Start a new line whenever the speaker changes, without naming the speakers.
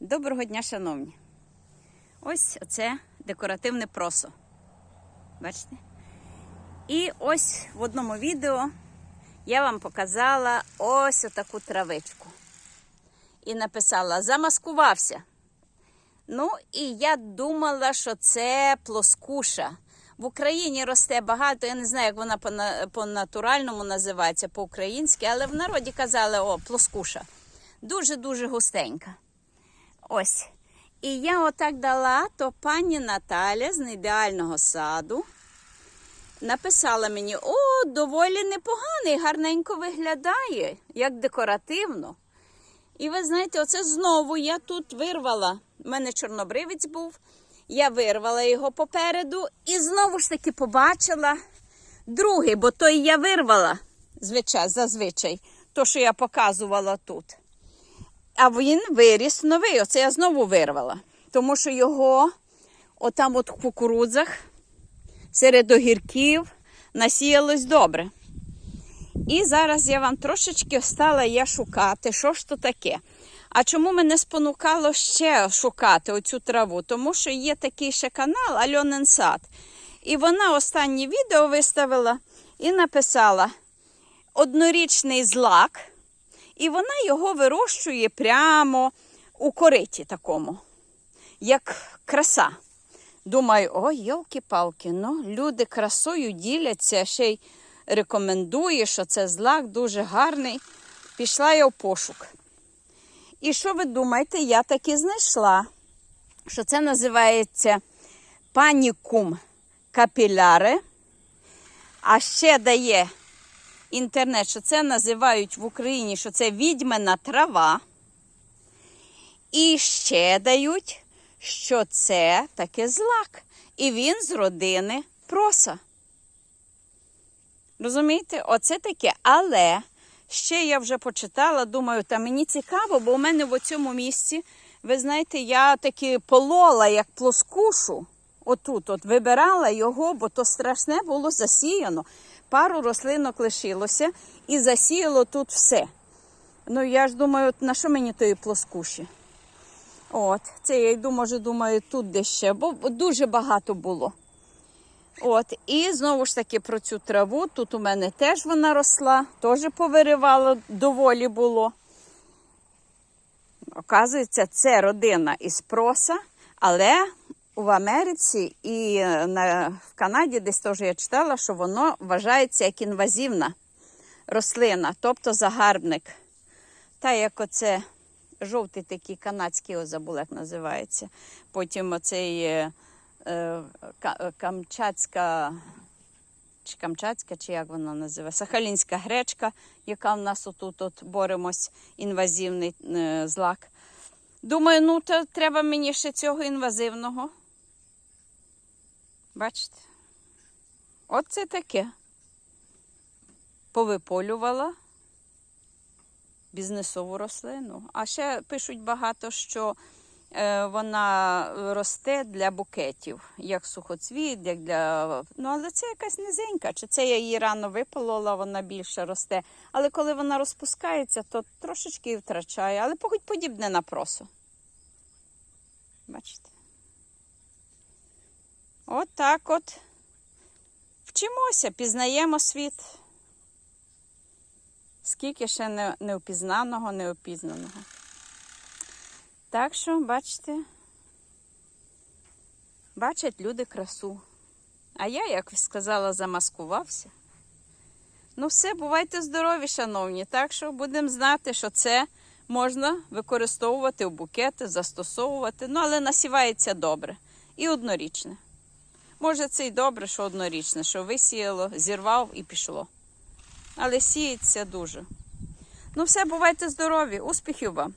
Доброго дня, шановні. Ось це декоративне просо. Бачите? І ось в одному відео я вам показала ось отаку травичку. І написала: замаскувався. Ну, і я думала, що це плоскуша. В Україні росте багато, я не знаю, як вона по, на- по натуральному називається, по-українськи, але в народі казали, о, плоскуша. Дуже-дуже густенька. Ось. І я отак дала, то пані Наталя з неідеального саду написала мені: о, доволі непоганий, гарненько виглядає, як декоративно. І ви знаєте, оце знову я тут вирвала. У мене чорнобривець був. Я вирвала його попереду і знову ж таки побачила другий, бо той я вирвала звичай, зазвичай, то, що я показувала тут. А він виріс новий. Оце я знову вирвала. Тому що його отам от в кукурудзах серед огірків насіялось добре. І зараз я вам трошечки стала я шукати, що ж то таке. А чому мене спонукало ще шукати оцю траву? Тому що є такий ще канал Альонин Сад. І вона останнє відео виставила і написала однорічний злак, і вона його вирощує прямо у кориті такому, як краса. Думаю, ой, йолки-палки, ну люди красою діляться, ще й рекомендує, що це злак дуже гарний. Пішла я в пошук. І що ви думаєте, я таки знайшла, що це називається панікум капіляре, а ще дає інтернет, що це називають в Україні, що це відьмина трава. І ще дають, що це таке злак. І він з родини проса. Розумієте, оце таке. Але ще я вже почитала, думаю, та мені цікаво, бо у мене в цьому місці, ви знаєте, я таки полола як плоскушу. Отут от вибирала його, бо то страшне було засіяно. Пару рослинок лишилося і засіяло тут все. Ну я ж думаю, на що мені тої плоскуші? От, це я йду, може, думаю, тут де ще, бо дуже багато було. От, і знову ж таки про цю траву. Тут у мене теж вона росла, теж повиривала, доволі було. Оказується, це родина із проса, але в Америці і на, в Канаді десь теж я читала, що воно вважається як інвазивна рослина, тобто загарбник. Та як оце жовтий такий канадський, о, забула, як називається. Потім оцей е, е, камчатська, чи камчатська, чи як вона називає, сахалінська гречка, яка в нас отут от боремось, інвазивний е, злак. Думаю, ну то треба мені ще цього інвазивного. Бачите? Оце таке. Повиполювала бізнесову рослину. А ще пишуть багато, що е, вона росте для букетів, як сухоцвіт, як для. Ну, але це якась низенька. Чи це я її рано виполола, вона більше росте. Але коли вона розпускається, то трошечки втрачає, але похуть подібне на просо. Бачите? От так от. Вчимося, пізнаємо світ. Скільки ще не, неопізнаного, неопізнаного. Так що, бачите, бачать люди красу. А я, як сказала, замаскувався. Ну, все, бувайте здорові, шановні. Так що будемо знати, що це можна використовувати в букети, застосовувати. Ну, але насівається добре і однорічне. Може, це й добре, що однорічне, що висіяло, зірвав і пішло. Але сіється дуже. Ну, все, бувайте здорові, успіхів вам!